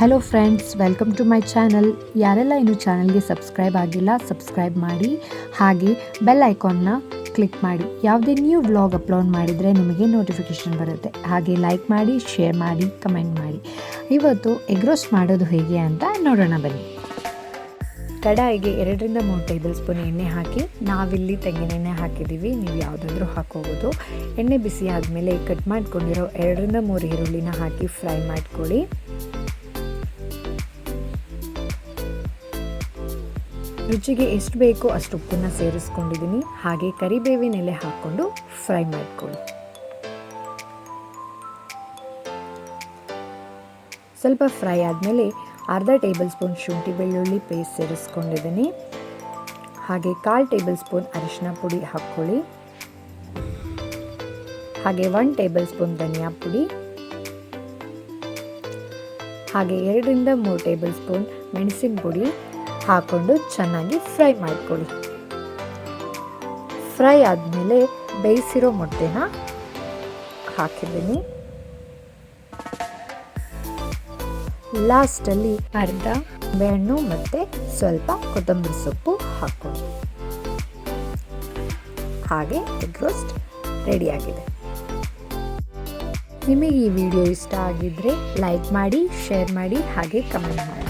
Hello friends welcome to my channel ಯಾರೆಲ್ಲ ಇನ್ನೂ ಚಾನಲ್ಗೆ ಸಬ್ಸ್ಕ್ರೈಬ್ ಆಗಿಲ್ಲ ಸಬ್ಸ್ಕ್ರೈಬ್ ಮಾಡಿ. ಹಾಗೆ ಬೆಲ್ ಐಕಾನ್ನ ಕ್ಲಿಕ್ ಮಾಡಿ. ಯಾವುದೇ ನ್ಯೂ ವ್ಲಾಗ್ ಅಪ್ಲೋಡ್ ಮಾಡಿದರೆ ನಿಮಗೆ ನೋಟಿಫಿಕೇಷನ್ ಬರುತ್ತೆ. ಹಾಗೆ ಲೈಕ್ ಮಾಡಿ ಶೇರ್ ಮಾಡಿ ಕಮೆಂಟ್ ಮಾಡಿ. ಇವತ್ತು ಎಗ್ ರೋಸ್ಟ್ ಮಾಡೋದು ಹೇಗೆ ಅಂತ ನೋಡೋಣ ಬನ್ನಿ. ಕಡಾಯಿಗೆ ಎರಡರಿಂದ ಮೂರು ಟೇಬಲ್ ಸ್ಪೂನ್ ಎಣ್ಣೆ ಹಾಕಿ, ನಾವಿಲ್ಲಿ ತೆಂಗಿನೆಣ್ಣೆ ಹಾಕಿದ್ದೀವಿ. ನೀವು ಯಾವುದಾದ್ರೂ ಹಾಕೋಬೋದು. ಎಣ್ಣೆ ಬಿಸಿ ಆದಮೇಲೆ ಕಟ್ ಮಾಡ್ಕೊಂಡಿರೋ ಎರಡರಿಂದ ಮೂರು ಈರುಳ್ಳಿನ ಹಾಕಿ ಫ್ರೈ ಮಾಡ್ಕೊಳ್ಳಿ. ರುಚಿಗೆ ಎಷ್ಟು ಬೇಕೋ ಅಷ್ಟು ಉಪ್ಪನ್ನು ಸೇರಿಸ್ಕೊಂಡಿದ್ದೀನಿ. ಹಾಗೆ ಕರಿಬೇವಿನ ಎಲೆ ಹಾಕ್ಕೊಂಡು ಫ್ರೈ ಮಾಡಿಕೊಳ್ಳಿ. ಸ್ವಲ್ಪ ಫ್ರೈ ಆದಮೇಲೆ ಅರ್ಧ ಟೇಬಲ್ ಸ್ಪೂನ್ ಶುಂಠಿ ಬೆಳ್ಳುಳ್ಳಿ ಪೇಸ್ಟ್ ಸೇರಿಸ್ಕೊಂಡಿದ್ದೀನಿ. ಹಾಗೆ ಕಾಲು ಟೇಬಲ್ ಸ್ಪೂನ್ ಅರಿಶಿನ ಪುಡಿ ಹಾಕ್ಕೊಳ್ಳಿ. ಹಾಗೆ ಒನ್ ಟೇಬಲ್ ಸ್ಪೂನ್ ಧನಿಯಾ ಪುಡಿ. ಹಾಗೆ ಎರಡರಿಂದ ಮೂರು ಟೇಬಲ್ ಸ್ಪೂನ್ ಮೆಣಸಿನ ಪುಡಿ. ಹಾಕೊಂಡು ಚೆನ್ನಾಗಿ ಫ್ರೈ ಮಾಡ್ಕೊಳ್ಳಿ. ಫ್ರೈ ಆದಮೇಲೆ ಬೇಯಿಸಿರೋ ಮೊಟ್ಟೆನ ಹಾಕಿದ್ದೀನಿ. ಲಾಸ್ಟಲ್ಲಿ ಅರ್ಧ ಬೆಣ್ಣು ಮತ್ತು ಸ್ವಲ್ಪ ಕೊತ್ತಂಬರಿ ಸೊಪ್ಪು ಹಾಕ್ಕೊಳ್ಳಿ ಹಾಗೆ ಎಗ್ ರೋಸ್ಟ್ ರೆಡಿಯಾಗಿದೆ ನಿಮಗೆ ಈ ವಿಡಿಯೋ ಇಷ್ಟ ಆಗಿದ್ದರೆ ಲೈಕ್ ಮಾಡಿ, ಶೇರ್ ಮಾಡಿ, ಹಾಗೆ ಕಮೆಂಟ್ ಮಾಡಿ.